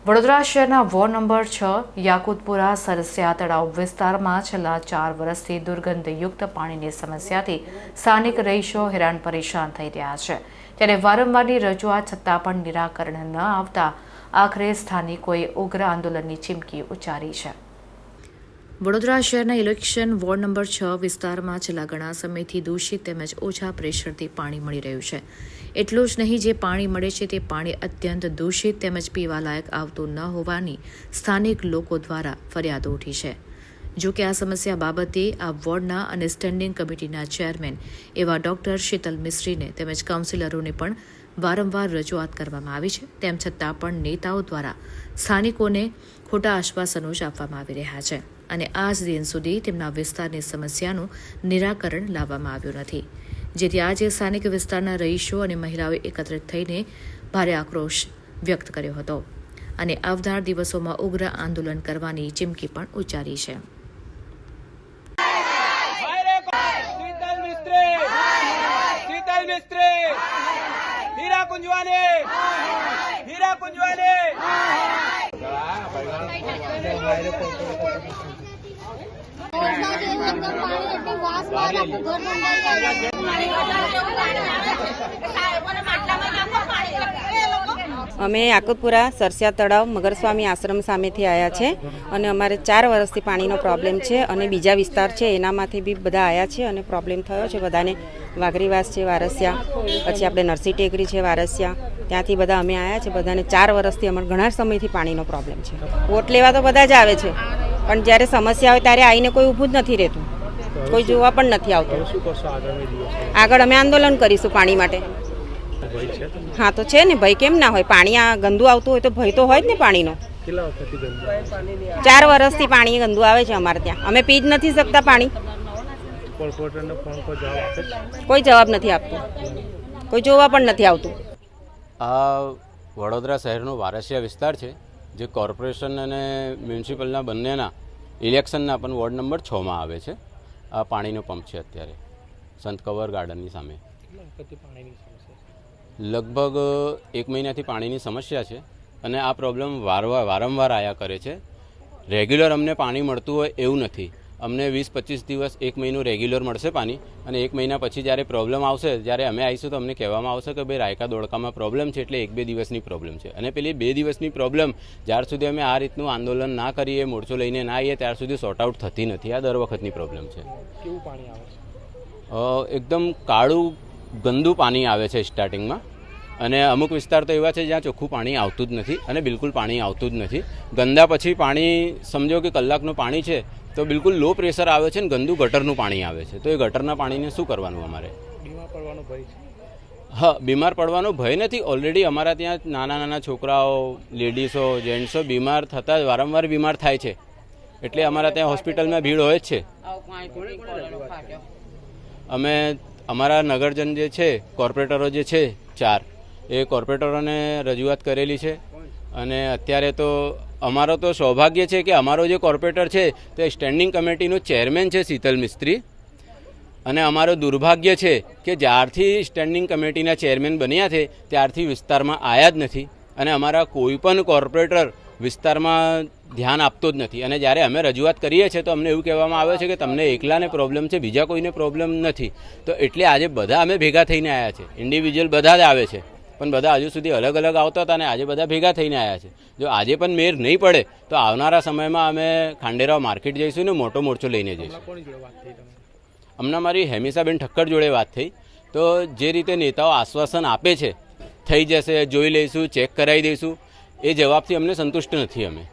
વડોદરા શહેરના ward number છ, યાકુતપુરા, સરસિયા તળાવ વિસ્તારમાં છેલ્લા ચાર વર્ષથી દુર્ગંધયુક્ત પાણીની સમસ્યાથી સ્થાનિક રહીશો હેરાન પરેશાન થઈ રહ્યા છે. ત્યારે વારંવારની રજૂઆત છતાં પણ નિરાકરણ ન આવતા આખરે સ્થાનિકોએ ઉગ્ર આંદોલનની ચીમકી ઉચ્ચારી છે. વડોદરા શહેરના ઇલેક્શન વોર્ડ નંબર છ વિસ્તારમાં છેલ્લા ઘણા સમયથી દૂષિત તેમજ ઓછા પ્રેશરથી પાણી મળી રહ્યું છે. એટલું જ નહીં, જે પાણી મળે છે તે પાણી અત્યંત દૂષિત તેમજ પીવાલાયક આવતું ન હોવાની સ્થાનિક લોકો દ્વારા ફરિયાદો ઉઠી છે. જો કે આ સમસ્યા બાબતે આ વોર્ડના અને સ્ટેન્ડિંગ કમિટીના ચેરમેન એવા ડોક્ટર શીતલ મિશ્રીને તેમજ કાઉન્સિલરોને પણ વારંવાર રજૂઆત કરવામાં આવી છે. તેમ છતાં પણ નેતાઓ દ્વારા સ્થાનિકોને ખોટા આશ્વાસનો જ આપવામાં આવી રહ્યા છે અને આજ દિન સુધી તેમના વિસ્તારની સમસ્યાનું નિરાકરણ લાવવામાં આવ્યું નથી. જેથી આજે સ્થાનિક વિસ્તારના રહીશો અને મહિલાઓએ એકત્રિત થઈને ભારે આક્રોશ વ્યક્ત કર્યો હતો અને આવનાર દિવસોમાં ઉગ્ર આંદોલન કરવાની ચીમકી પણ ઉચ્ચારી છે. હીરા કુંજવાને હીરા કુંજવાને વરસાદ એવું એકદમ પાણી એટલી વાસ મારે આખું ઘર અમે આકુતપુરા સરસિયા તળાવ મગરસ્વામી આશ્રમ સામેથી આવ્યા છે અને અમારે ચાર વર્ષથી પાણીનો પ્રોબ્લેમ છે અને બીજા વિસ્તાર છે, એનામાંથી બી બધા આવ્યા છે અને પ્રોબ્લેમ થયો છે બધાને. વાઘરીવાસ છે, વારસિયા, પછી આપણે નરસી ટેકરી છે, વારસિયા ત્યાંથી બધા અમે આવ્યા છે બધાને ચાર વર્ષથી અમારે ઘણા સમયથી પાણીનો પ્રોબ્લેમ છે. વોટ લેવા તો બધા જ આવે છે પણ જ્યારે સમસ્યા હોય ત્યારે આવીને કોઈ ઊભું જ નથી રહેતું. કોઈ જોવા પણ નથી આવતું. આગળ અમે આંદોલન કરીશું પાણી માટે. હા તો છે ને ભય કેમ ના હોય? પાણી આ ગંદુ આવતું હોય તો ભય તો હોય જ ને પાણીનો. ચાર વર્ષથી પાણી ગંદુ આવે છે અમારે ત્યાં. અમે પી જ નથી શકતા પાણી. કોઈ જવાબ નથી આપતો. કોઈ જોવા પણ નથી આવતું. આ વડોદરા શહેરનો વારસિયા વિસ્તાર છે જે કોર્પોરેશન અને મ્યુનિસિપલના બંનેના ઇલેક્શનના પણ વોર્ડ નંબર છમાં આવે છે. આ પાણીનો પંપ છે અત્યારે સંત કવર ગાર્ડનની સામે. લગભગ એક મહિનાથી પાણીની સમસ્યા છે અને આ પ્રોબ્લેમ વારંવાર વારંવાર આયા કરે છે. રેગ્યુલર અમને પાણી મળતું હોય એવું નથી. અમને વીસ પચીસ દિવસ એક મહિનો રેગ્યુલર મળશે પાણી અને એક મહિના પછી જ્યારે પ્રોબ્લેમ આવશે જ્યારે અમે આવીશું તો અમને કહેવામાં આવશે કે ભાઈ રાયકા દોડકામાં પ્રોબ્લેમ છે એટલે એક બે દિવસની પ્રોબ્લેમ છે. અને પેલી બે દિવસની પ્રોબ્લેમ જ્યાર સુધી અમે આ રીતનું આંદોલન ના કરીએ મોરચો લઈને ના આવીએ ત્યાર સુધી સોર્ટ આઉટ થતી નથી. આ દર વખતની પ્રોબ્લેમ છે. અ, એકદમ કાળું ગંદુ પાણી આવે છે સ્ટાર્ટિંગમાં અને અમુક વિસ્તાર તો એવા છે જ્યાં ચોખ્ખું પાણી આવતું જ નથી અને બિલકુલ પાણી આવતું જ નથી. ગંદા પછી પાણી સમજો કે કલાકનું પાણી છે તો બિલકુલ લો પ્રેશર આવે છે ને ગંદુ ગટરનું પાણી આવે છે. તો એ ગટરના પાણીને શું કરવાનું અમારે? હા બીમાર પડવાનો ભય નથી. ઓલરેડી અમારા ત્યાં નાના નાના છોકરાઓ લેડીઝો જેન્ટ્સો બીમાર થતા વારંવાર બીમાર થાય છે. એટલે અમારા ત્યાં હોસ્પિટલમાં ભીડ હોય જ છે. અમે અમારા નગરજન જે છે કોર્પોરેટરો જે છે ચાર એ કોર્પોરેટરોને રજૂઆત કરેલી છે. અને અત્યારે તો અમારો તો સૌભાગ્ય છે કે અમારો જે કોર્પોરેટર છે તે સ્ટેન્ડિંગ કમિટીનો ચેરમેન છે શીતલ મિસ્ત્રી. અને અમારો દુર્ભાગ્ય છે કે જ્યારથી સ્ટેન્ડિંગ કમિટીના ચેરમેન બન્યા છે, ત્યારથી વિસ્તારમાં આવ્યા જ નથી. અને અમારા કોઈ પણ કોર્પોરેટર વિસ્તારમાં ધ્યાન આપતો જ નથી. અને જ્યારે અમે રજૂઆત કરીએ છીએ, તો અમને એવું કહેવામાં આવે છે કે તમને એકલાને પ્રોબ્લેમ છે, બીજા કોઈને પ્રોબ્લેમ નથી. તો એટલે આજે બધા અમે ભેગા થઈને આવ્યા છે. ઇન્ડિવિજ્યુઅલ બધા જ આવે છે. પણ બધા હજુ સુધી અલગ અલગ આવતા હતા અને આજે બધા ભેગા થઈને આવ્યા છે. જો આજે પણ મેર નહીં પડે તો આવનારા સમયમાં અમે ખાંડેરાવ માર્કેટ જઈશું ને મોટો મોરચો લઈને જઈશું. હમણાં મારી હેમિસાબેન ઠક્કર જોડે વાત થઈ. તો જે રીતે નેતાઓ આશ્વાસન આપે છે થઈ જશે જોઈ લઈશું ચેક કરાવી દઈશું એ જવાબથી અમને સંતુષ્ટ નથી અમે.